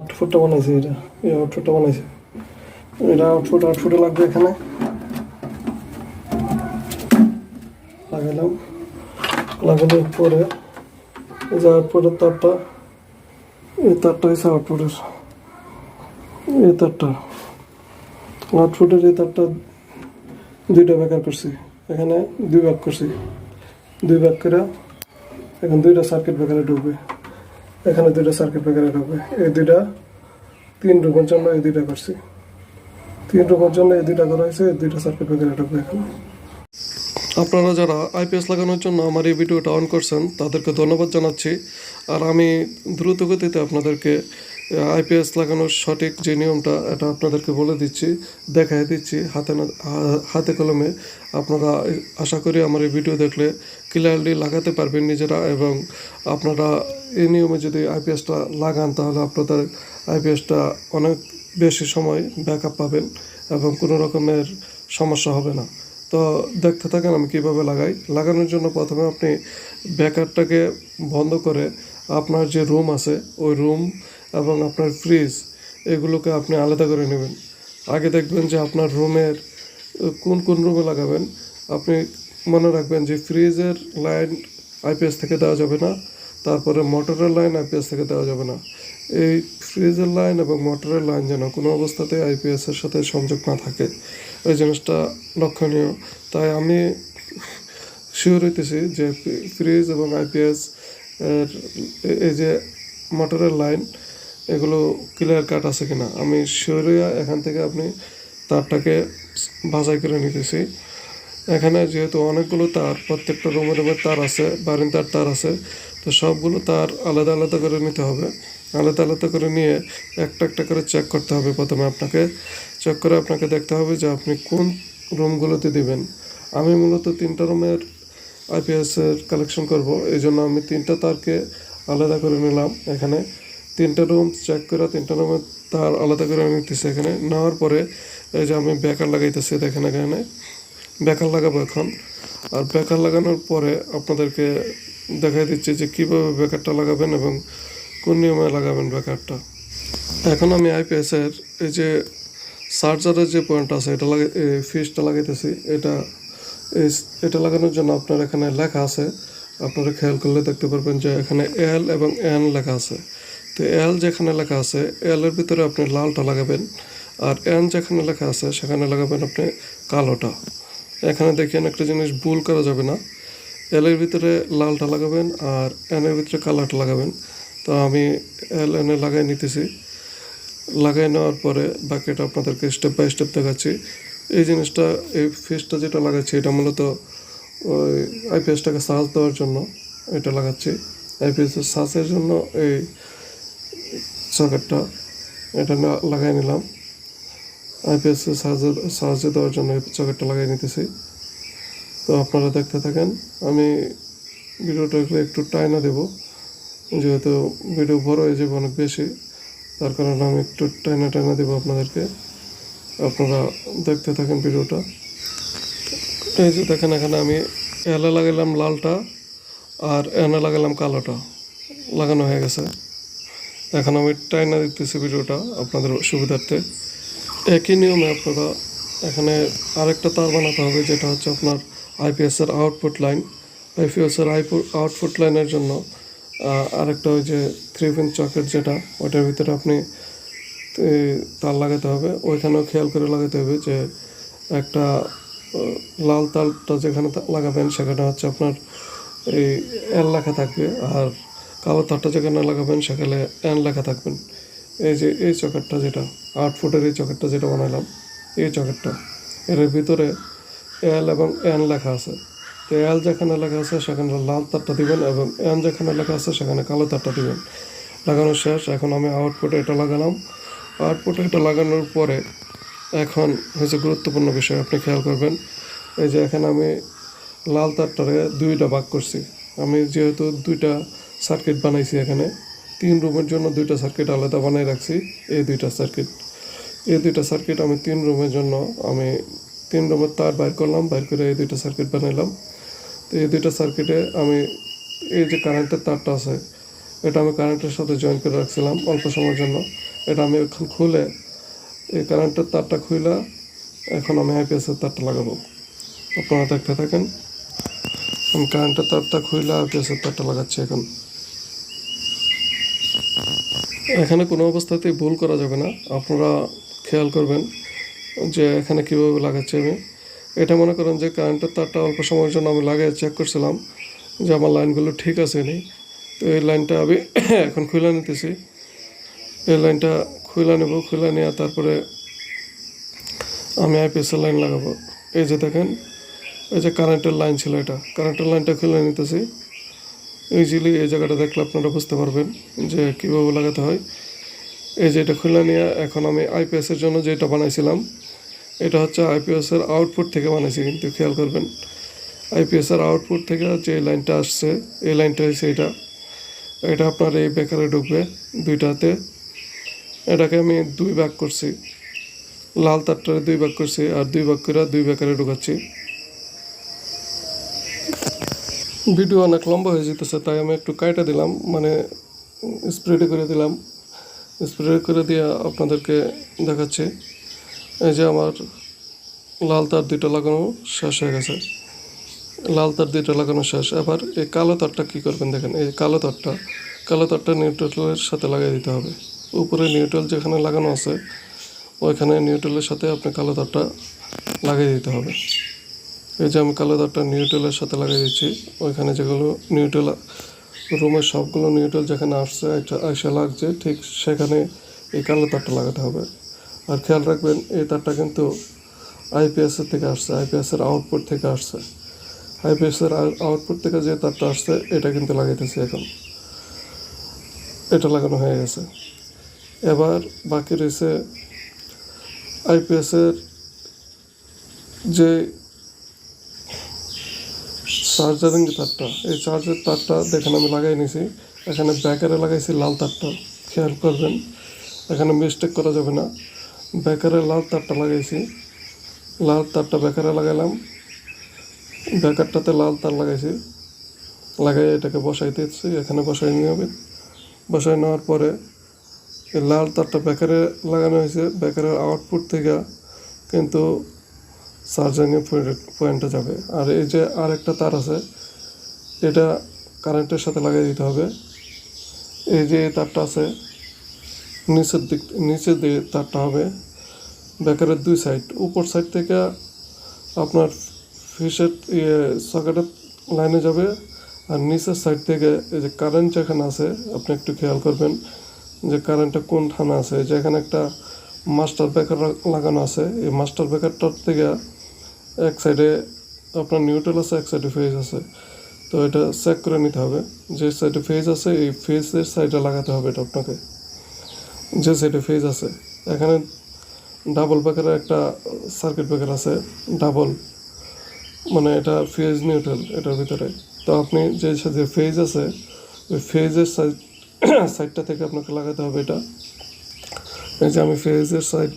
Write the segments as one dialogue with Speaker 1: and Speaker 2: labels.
Speaker 1: আউটফুটটা বানাইছে এটা। এই আউটফুটটা বানাইছে। এটা আউটফুট আউটফুটে লাগবে এখানে। লাগালাম লাগানোর পরে এই যে তারটা, এই তারটা হয়েছে আউটপুটের এই তারটা। আউটপুটের এই তারটা দুইটা ব্যাকার করছি। এখানে দুই ভাগ করছি। দুই ভাগ করে এখন দুইটা সার্কিট ব্রেকারে ঢুকবে। এখানে দুইটা সার্কিট ব্রেকারে ঢুকবে। এই দুইটা তিন রুমের জন্য এই দুইটা করছি। তিন রুমের জন্য এই দুইটা করা হয়েছে, এই দুইটা সার্কিট ব্রেকারে ঢুকবে এখানে। আপনারা যারা আইপিএস লাগানোর জন্য আমার এই ভিডিওটা অন করছেন, তাদেরকে ধন্যবাদ জানাচ্ছি। আর আমি দ্রুত গতিতে আপনাদেরকে আইপিএস লাগানোর সঠিক যে নিয়মটা, এটা আপনাদেরকে বলে দিচ্ছি দেখাই দিচ্ছি হাতে না, হাতে কলমে। আপনারা আশা করি আমার এই ভিডিও দেখলে ক্লিয়ারলি লাগাতে পারবেন নিজেরা এবং আপনারা এই নিয়মে যদি আইপিএসটা লাগান, তাহলে আপনাদের আইপিএসটা অনেক বেশি সময় ব্যাকআপ পাবেন এবং কোনো রকমের সমস্যা হবে না। তো দেখতে থাকেন আমি কীভাবে লাগাই। লাগানোর জন্য প্রথমে আপনি ব্যাকারটাকে বন্ধ করে আপনার যে রুম আছে, ওই রুম এবং আপনার ফ্রিজ এগুলোকে আপনি আলাদা করে নেবেন। আগে দেখবেন যে আপনার রুমের কোন কোন রুমে লাগাবেন, আপনি মনে রাখবেন যে ফ্রিজের লাইন আইপিএস থেকে দেওয়া যাবে না, তারপরে মোটরের লাইন আইপিএস থেকে দেওয়া যাবে না। এই ফ্রিজের লাইন এবং মোটরের লাইন যেন কোনো অবস্থাতে আইপিএস এর সাথে সংযোগ না থাকে ওই জিনিসটা লক্ষণীয়। তাই আমি শিওর হইতেছি যে ফ্রিজ এবং আইপিএস এর এই যে মোটরের লাইন এগুলো ক্লিয়ার কাট আছে কিনা? আমি হইয়া এখান থেকে আপনি তারটাকে বাছাই করে নিতেছি। এখানে যেহেতু অনেকগুলো তার, প্রত্যেকটা রুমে রুমে তার আছে, বারিন্দার তার আছে, তো সবগুলো তার আলাদা আলাদা করে নিতে হবে। আলাদা আলাদা করে নিয়ে একটা একটা করে চেক করতে হবে প্রথমে আপনাকে। চেক করে আপনাকে দেখতে হবে যে আপনি কোন রুমগুলোতে দিবেন। আমি মূলত তিনটা রুমের আইপিএসের কালেকশন করব এই জন্য আমি তিনটা তারকে আলাদা করে নিলাম এখানে। তিনটা রুম চেক করে তিনটা রুমের তার আলাদা করে আমি নিতেছি এখানে। নেওয়ার পরে এই যে আমি ব্যাকার লাগাইতেছি, দেখেন এখানে। বেকার লাগাবো এখন। আর বেকার লাগানোর পরে আপনাদেরকে দেখাই দিচ্ছি যে কীভাবে বেকারটা লাগাবেন এবং কোন নিয়মে লাগাবেন বেকারটা। এখন আমি আইপিএসের এই যে চার্জারের যে পয়েন্ট আছে, এটা লাগে ফিসটা লাগাইতেছি। এটা এটা লাগানোর জন্য আপনার এখানে লেখা আছে। আপনারা খেয়াল করলে দেখতে পারবেন যে এখানে এল এবং এন লেখা আছে। তো এল যেখানে লেখা আছে এল এর ভিতরে আপনি লালটা লাগাবেন আর এন যেখানে লেখা আছে, সেখানে লাগাবেন আপনি কালোটা। এখানে দেখেন একটা জিনিস ভুল করা যাবে না। এল এর ভিতরে লালটা লাগাবেন আর এন এর ভিতরে কালারটা লাগাবেন। তো আমি এল এন লাগাই নিতেছি। লাগাই নেওয়ার পরে বাকিটা আপনাদেরকে স্টেপ বাই স্টেপ দেখাচ্ছি। এই জিনিসটা, এই ফেসটা যেটা লাগাচ্ছি, এটা মূলত ওই আইপিএসটাকে সার্চ দেওয়ার জন্য এটা লাগাচ্ছি। আইপিএসের সার্চের জন্য এই সকেটটা এটা লাগাই নিলাম। আইপিএসের সার্চে সার্চে দেওয়ার জন্য সকেটটা লাগাই নিতেছি। তো আপনারা দেখতে থাকেন, আমি ভিডিওটাকে একটু টাইনা দেব। যেহেতু ভিডিও বড় হয়ে যাবে, অনেক বেশি, তার কারণে আমি একটু টাইনা টাইনা দেবো আপনাদেরকে। আপনারা দেখতে থাকেন ভিডিওটা। এই যে দেখেন এখানে আমি এলা লাগালাম লালটা আর এনে লাগালাম কালোটা। লাগানো হয়ে গেছে। এখন আমি টাইনা দিতেছি ভিডিওটা আপনাদের সুবিধার্থে। একই নিয়মে আপনারা এখানে আরেকটা তার বানাতে হবে, যেটা হচ্ছে আপনার আইপিএসের আউটপুট লাইন আইপিএসের আউটপুট লাইনের জন্য আরেকটা ওই যে থ্রি পিন চকেট যেটা ওটার ভিতরে আপনি তার লাগাতে হবে। ওইখানেও খেয়াল করে লাগাতে হবে যে একটা লাল তালটা যেখানে লাগাবেন, সেখানে হচ্ছে আপনার এই এল লেখা থাকবে। আর কালো তারটা যেখানে লাগাবেন, সেখানে এন লেখা থাকবেন। এই যে এই চকেটটা যেটা, আট ফুটের এই চকেটটা যেটা বানাইলাম, এই চকেটটা, এর ভিতরে এল এবং এন লেখা আছে। তো এল যেখানে লেখা আছে, সেখানে লাল তারটা দিবেন এবং এন যেখানে লেখা আছে, সেখানে কালো তারটা দিবেন। লাগানো শেষ, এখন আমি আউটপুটে এটা লাগালাম। আউটপুটে এটা লাগানোর পরে এখন হচ্ছে গুরুত্বপূর্ণ বিষয়, আপনি খেয়াল করবেন। এই যে এখানে আমি লাল তারটারে দুইটা ভাগ করছি। আমি যেহেতু দুইটা সার্কিট বানাইছি এখানে। তিন রুমের জন্য দুইটা সার্কিট আলাদা বানাই রাখছি, এই দুইটা সার্কিট এই দুইটা সার্কিট আমি তিন রুমের জন্য আমি তিন রুমের তার বাইর করলাম, বাইর করে এই দুইটা সার্কিট বানাইলাম। তো এই দুইটা সার্কিটে আমি এই যে কারেন্টের তারটা আছে, এটা আমি কারেন্টের সাথে জয়েন করে রাখছিলাম অল্প সময়ের জন্য। এটা আমি এখন খুলে এই কারেন্টের তারটা খুলে এখন আমি আইপিএসের তারটা লাগাবো। আপনারা দেখতে থাকেন। আমি কারেন্টের তারটা খুলে আইপিএসের তারটা লাগাচ্ছি এখন। এখানে কোনো অবস্থাতেই ভুল করা যাবে না। আপনারা খেয়াল করবেন যে এখানে কীভাবে লাগাচ্ছি আমি। এটা মনে করেন যে কারেন্টের তারটা অল্প সময়ের জন্য আমি লাগিয়ে চেক করছিলাম যে আমার লাইনগুলো ঠিক আছে নি। তো এই লাইনটা আমি এখন খুলে নিতেছি। এই লাইনটা খুলে নেব, খুলে নিয়ে তারপরে আমি আইপিএসের লাইন লাগাবো। এই যে দেখেন, এই যে কারেন্টের লাইন ছিল এটা। কারেন্টের লাইনটা খুলে নিতেছি। ইজিলি এই জায়গাটা দেখলে আপনারা বুঝতে পারবেন যে কীভাবে লাগাতে হয়। এই যে এটা খুলে নিয়ে এখন আমি আইপিএসের জন্য যেটা বানাইছিলাম, এটা হচ্ছে আইপিএসের আউটপুট থেকে বানাইছি, কিন্তু খেয়াল করবেন আইপিএসের আউটপুট থেকে যে লাইনটা আসছে, এই লাইনটা হচ্ছে এটা। এটা আপনার এই বেকারে ঢুকবে দুইটাতে। এটাকে আমি দুই ভাগ করছি, লাল তারটারে দুই ভাগ করছি আর দুই ভাগ করে দুই বেকারে ঢুকাচ্ছি। ভিডিও অনেক লম্বা হয়ে যেতেছে, তাই আমি একটু কাইটা দিলাম মানে স্প্রেডে করে দিলাম। স্প্রে করে দিয়ে আপনাদেরকে দেখাচ্ছি। এই যে আমার লাল তার দুইটা লাগানো শেষ হয়ে গেছে। লাল তার দুইটা লাগানো শেষ। এবার এই কালো তারটা কী করবেন দেখেন, এই কালো তারটা কালো তারটা নিউট্রালের সাথে লাগিয়ে দিতে হবে। উপরে নিউট্রাল যেখানে লাগানো আছে, ওইখানে নিউট্রালের সাথে আপনি কালো তারটা লাগিয়ে দিতে হবে। এই যে আমি কালো তারটা নিউট্রালের সাথে লাগিয়ে দিচ্ছি, ওইখানে যেগুলো নিউট্রাল, রুমের সবগুলো নিউট্রাল যেখানে আসছে এসে লাগছে, ঠিক সেখানে এই কালো তারটা লাগাতে হবে। আর খেয়াল রাখবেন, এই তারটা কিন্তু আইপিএসের থেকে আসছে, আইপিএসের আউটপুট থেকে আসছে। আইপিএসের আউটপুট থেকে যে তারটা আসছে, এটা কিন্তু লাগাইতেছি এখন। এটা লাগানো হয়ে গেছে। এবার বাকি রয়েছে আইপিএসের যে চার্জারিং তারটা। এই চার্জের তারটা দেখেন আমি লাগাই নিছি। এখানে ব্যাকারে লাগাইছি লাল তারটা। খেয়াল করবেন, এখানে মিস্টেক করা যাবে না। ব্যাকারে লাল তারটা লাগাইছি। লাল তারটা ব্যাকারে লাগাইলাম ব্যাকারটাতে লাল তার লাগাইছি। লাগাই এটাকে বসাই দিচ্ছি, এখানে বসাই নিয়ে হবে। বসাই নেওয়ার পরে এই লাল তারটা ব্যাকারে লাগানো হয়েছে। ব্যাকারের আউটপুট থেকে কিন্তু চার্জিংয়ের পয়েন্টে যাবে। আর এই যে আরেকটা তার আছে, এটা কারেন্টের সাথে লাগিয়ে দিতে হবে। এই যে তারটা আছে, নিচের দিক, নিচের দিকে তারটা হবে। ব্যাকারের দুই সাইড উপর সাইড থেকে আপনার ফিসের ইয়ে সকেটের লাইনে যাবে, আর নিচের সাইড থেকে এই যে কারেন্ট যেখানে আছে, আপনি একটু খেয়াল করবেন যে কারেন্টটা কোন থানা আছে। যেখানে একটা মাস্টার ব্রেকার লাগানো আছে, এই মাস্টার ব্রেকারটার থেকে এক সাইডে আপনার নিউট্রাল আছে, এক সাইডে ফেজ আছে। তো এটা চেক করে নিতে হবে। যে সাইডে ফেজ আছে, এই ফেজের সাইডে লাগাতে হবে এটা আপনাকে। যে সাইডে ফেজ আছে, এখানে ডাবল ব্রেকারের একটা সার্কিট ব্রেকার আছে ডাবল মানে এটা ফেজ নিউট্রাল এটার ভিতরে। তো আপনি যে সাথে ফেজ আছে, ওই ফেজের সাইড সাইডটা থেকে আপনাকে লাগাতে হবে এটা। এই যে আমি ফেজের সাইড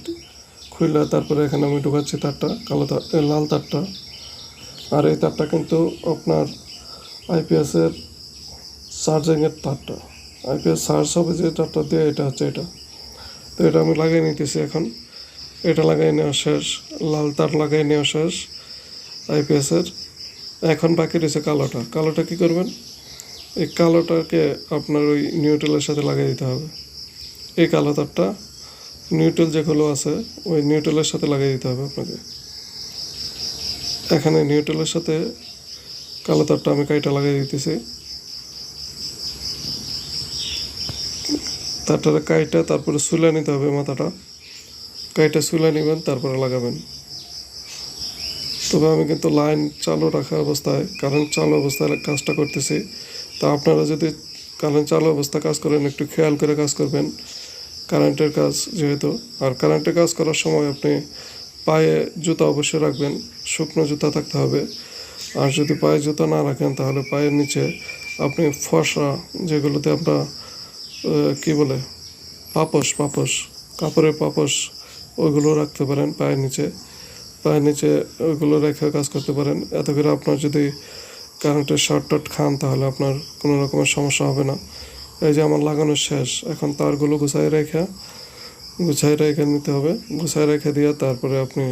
Speaker 1: খুললে তারপরে এখানে আমি ঢুকাচ্ছি তারটা, কালো তার লাল তারটা। আর এই তারটা কিন্তু আপনার আইপিএসের চার্জিংয়ের তারটা। আইপিএস চার্জ হবে যে তারটা দিয়ে এটা হচ্ছে এটা। তো এটা আমি লাগিয়ে নিতেছি এখন। এটা লাগাই নেওয়া শেষ, লাল তার লাগাই নেওয়া শেষ আইপিএসের এখন বাকি রয়েছে কালোটা। কালোটা কি করবেন? এই কালোটাকে আপনার ওই নিউট্রালের সাথে লাগিয়ে দিতে হবে। এই কালো তারটা নিউট্রাল যেগুলো আছে, ওই নিউট্রালের সাথে লাগিয়ে দিতে হবে আপনাকে। এখানে নিউট্রালের সাথে কালো তারটা আমি কাইটা লাগিয়ে দিতেছি। তারটারে কাইটা তারপরে সুলে নিতে হবে মাথাটা। কাইটা সুলে নেবেন, তারপরে লাগাবেন। তবে আমি কিন্তু লাইন চালু রাখা অবস্থায় কারেন্ট চালু অবস্থায় কাজটা করতেছি। তা আপনারা যদি কারেন্ট চালু অবস্থা কাজ করেন, একটু খেয়াল করে কাজ করবেন। কারেন্টের কাজ যেহেতু, আর কারেন্টের কাজ করার সময় আপনি পায়ে জুতা অবশ্যই রাখবেন, শুকনো জুতা থাকতে হবে। আর যদি পায়ে জুতা না রাখেন, তাহলে পায়ের নিচে আপনি ফসা যেগুলোতে আমরা কি বলে পাপস পাপস কাপড়ের পাপস ওইগুলো রাখতে পারেন পায়ের নিচে। পায়ের নিচে ওইগুলো রেখে কাজ করতে পারেন। এত করে আপনার যদি কারেন্টের শর্ট টট খান, তাহলে আপনার কোনো রকমের সমস্যা হবে না। এই যে আমার লাগানো শেষ, এখন তারগুলো গুছাই রেখে গুছাই রেখে নিতে হবে। গুছাই রেখে দিয়ে তারপরে আপনি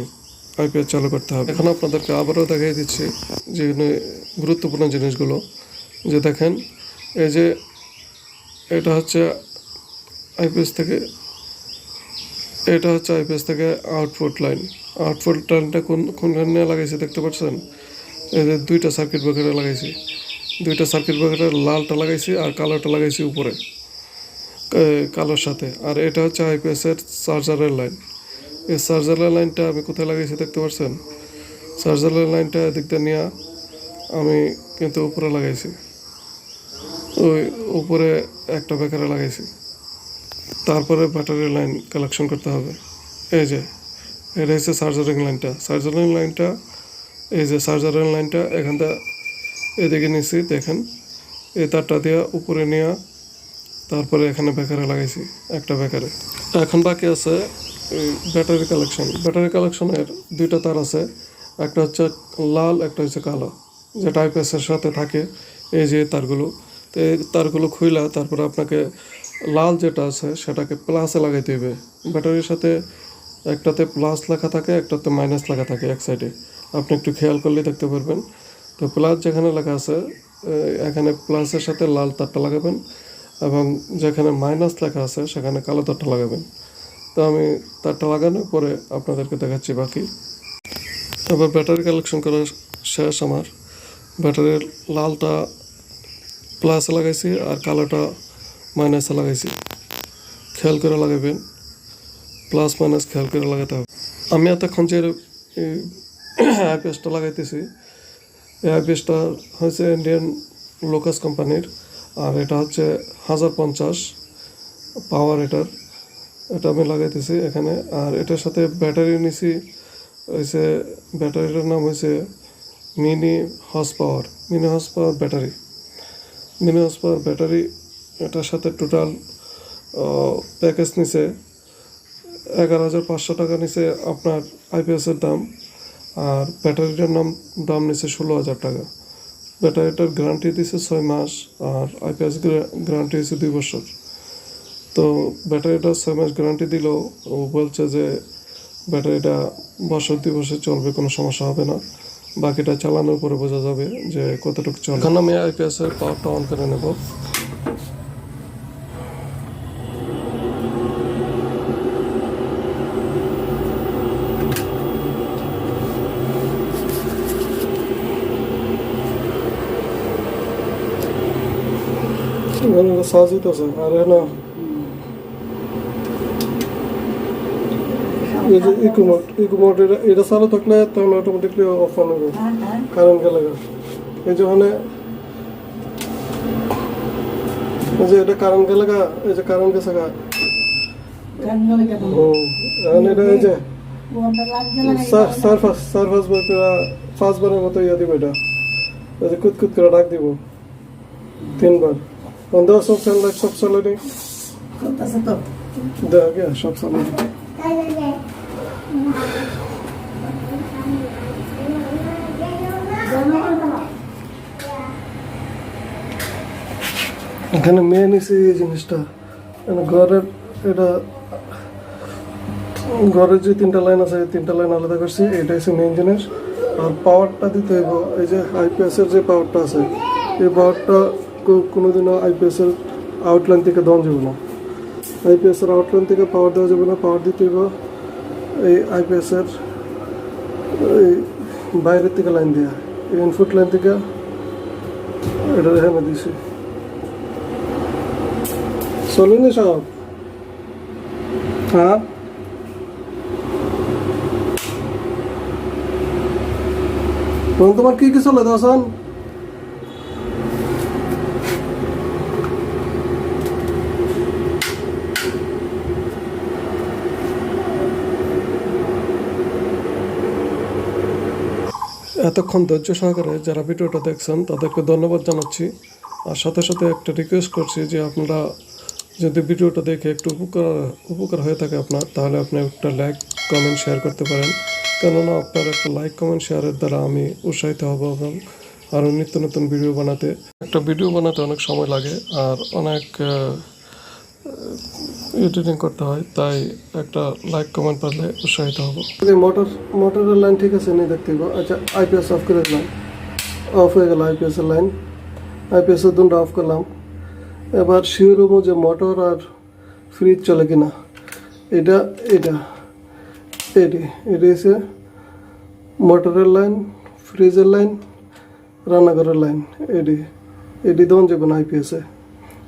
Speaker 1: আইপিএস চালু করতে হবে। এখন আপনাদেরকে আবারও দেখিয়ে দিচ্ছি যে গুরুত্বপূর্ণ জিনিসগুলো। যে দেখেন, এই যে এটা হচ্ছে আইপিএস থেকে, এটা হচ্ছে আইপিএস থেকে আউটপুট লাইন আউটপুট লাইনটা কোন কোনখানে লাগাইছে দেখতে পাচ্ছেন? এই যে দুইটা সার্কিট ব্রেকারে লাগাইছি। দুইটা সার্কিট ব্রেকারের লালটা লাগাইছি আর কালোটা লাগাইছি উপরে কালোর সাথে। আর এটা হচ্ছে আইপিএস এর চার্জারের লাইন এই চার্জারের লাইনটা আমি কোথায় লাগাইছি দেখতে পাচ্ছেন চার্জারের লাইনটা এদিক দিয়ে নিয়ে আমি কিন্তু উপরে লাগাইছি। ওই উপরে একটা বেকারে লাগাইছি। তারপরে ব্যাটারি লাইন কালেকশন করতে হবে। এই যে, এটা হচ্ছে চার্জারিং লাইনটা চার্জারিং লাইনটা এই যে চার্জারিং লাইনটা এখানটা এদিকে নিছি, দেখেন। এই তারটা দেওয়া উপরে নিয়ে তারপরে এখানে বেকারে লাগাইছি, একটা বেকারে। এখন বাকি আছে ব্যাটারি কালেকশন ব্যাটারি কালেকশনের দুইটা তার আছে, একটা হচ্ছে লাল, একটা হচ্ছে কালো। যেটা আইপিএসের সাথে থাকে, এই যে তারগুলো। তো এই তারগুলো খুইলা তারপরে আপনাকে লাল যেটা আছে সেটাকে প্লাসে লাগাইতে হবে ব্যাটারির সাথে একটাতে প্লাস লেখা থাকে, একটাতে মাইনাস লেখা থাকে এক সাইডে আপনি একটু খেয়াল করলে দেখতে পারবেন। তো প্লাস যেখানে লেখা আছে এখানে প্লাসের সাথে লাল তারটা লাগাবেন এবং যেখানে মাইনাস লেখা আছে, সেখানে কালো তারটা লাগাবেন। তো আমি তারটা লাগানোর পরে আপনাদেরকে দেখাচ্ছি বাকি। এবার ব্যাটারি কালেকশন করা শেষ আমার। ব্যাটারির লালটা প্লাসে লাগাইছি আর কালোটা মাইনাসে লাগাইছি। খেয়াল করে লাগাবেন প্লাস মাইনাস খেয়াল করে লাগাতে হবে। আমি এতক্ষণ যে আইপিএসটা লাগাইতেছি এই আইপিএসটা হচ্ছে ইন্ডিয়ান লোকাস কোম্পানির, আর এটা হচ্ছে হাজার পঞ্চাশ পাওয়ার এটার, এটা আমি লাগাইতেছি এখানে। আর এটার সাথে ব্যাটারি নিছি, হয়েছে ব্যাটারিটার নাম হয়েছে mini horse power mini horse power battery. Mini horse power battery, এটার সাথে টোটাল প্যাকেজ নিছে এগারো হাজার পাঁচশো টাকা নিছে আপনার আইপিএসের দাম। আর ব্যাটারিটার নাম, দাম নিছে ষোলো হাজার টাকা। ব্যাটারিটার গ্যারান্টি দিছে ছয় মাস আর আইপিএস গ্যারান্টি হচ্ছে দুই বছর। তো ব্যাটারিটা ছয় মাস গ্যারান্টি দিলেও ও বলছে যে ব্যাটারিটা বছর, দুই বছর চলবে, কোনো সমস্যা হবে না। বাকিটা চালানোর পরে বোঝা যাবে যে কতটুকু চলে। এখন আমি আইপিএস এর পাওয়ারটা অন করে নেব। সাজ হইতেছে আর এখানে এই যে ইকোমোট ইকোমোট এটা এটা চালু থাকলে তখন অটোমেটিকলি অফ অন হবে কারেন্ট গেলে এই যে ওখানে এই যে এটা কারেন্ট গেলে এই যে কারেন্ট গেছে গা ও এটা এই যে পাঁচ চার পাঁচবার করে পাঁচবারের মতো ইয়ে দিব এটা এই যে কুত কুত করে ডাক দিব তিনবার বন্ধ সব চালাই সব চালাই দেখ গিয়া সব চালাই এখানে মেন এসে এই জিনিসটা ঘরের এটা ঘরের যে তিনটা লাইন আছে এই তিনটা লাইন আলাদা করছি এটা হচ্ছে মেন জিনিস আর পাওয়ারটা দিতে হইব এই যে আইপিএস এর যে পাওয়ারটা আছে এই পাওয়ারটা কোনোদিনও আইপিএস এর আউটলাইন থেকে দেওয়া যাবে না। আইপিএস এর আউটলাইন থেকে পাওয়ার দেওয়া যাবে না পাওয়ার দিতে হইব এই আইপিএস এর এই বাইরের থেকে লাইন দেওয়া এই ইনপুট লাইন থেকে এটা এখানে দিছি। চলেনি সব হ্যাঁ? তখন তোমার কি কি চলে দাসান এতক্ষণ ধৈর্য সহকারে যারা ভিডিওটা দেখছেন, তাদেরকে ধন্যবাদ জানাচ্ছি। আর সাথে সাথে একটা রিকোয়েস্ট করছি যে আপনারা যদি ভিডিওটা দেখে একটু উপকার উপকার হয়ে থাকে আপনার, তাহলে আপনি একটা লাইক কমেন্ট শেয়ার করতে পারেন। কেননা আপনার একটা লাইক কমেন্ট শেয়ারের দ্বারা আমি উৎসাহিত হব এবং আরও নিত্য নতুন ভিডিও বানাতে। একটা ভিডিও বানাতে অনেক সময় লাগে, আর অনেক এডিটিং করতে হয়, তাই একটা লাইক কমেন্ট পারলে উৎসাহিত হব। মোটর মোটরের লাইন ঠিক আছে? নেই দেখতে আচ্ছা আইপিএস অফ করে দিলাম। অফ হয়ে গেল আইপিএসের লাইন আইপিএসের দুটো অফ করলাম। এবার শিওর হব যে মোটর আর ফ্রিজ চলে কিনা, এটা এটা, এটি এটি হচ্ছে মোটরের লাইন ফ্রিজের লাইন রান্নাঘরের লাইন এডি এডি দন যাবে না আইপিএসে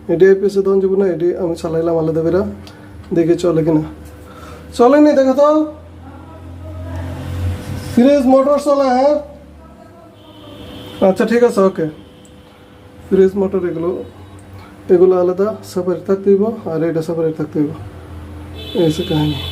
Speaker 1: এডি আইপিএসে তখন যাব না এটি আমি চালাইলাম আলাদা বেরা দেখে চলে কিনা। চলেনি দেখো তো। ফ্রিজ, মোটর চলে হ্যাঁ? আচ্ছা ঠিক আছে, ওকে। ফ্রিজ, মোটর, এগুলো এগুলো আলাদা সাপারেট থাকতে হইব, আর এটা সাপারেট থাকতে হইব। এই কাহিনী।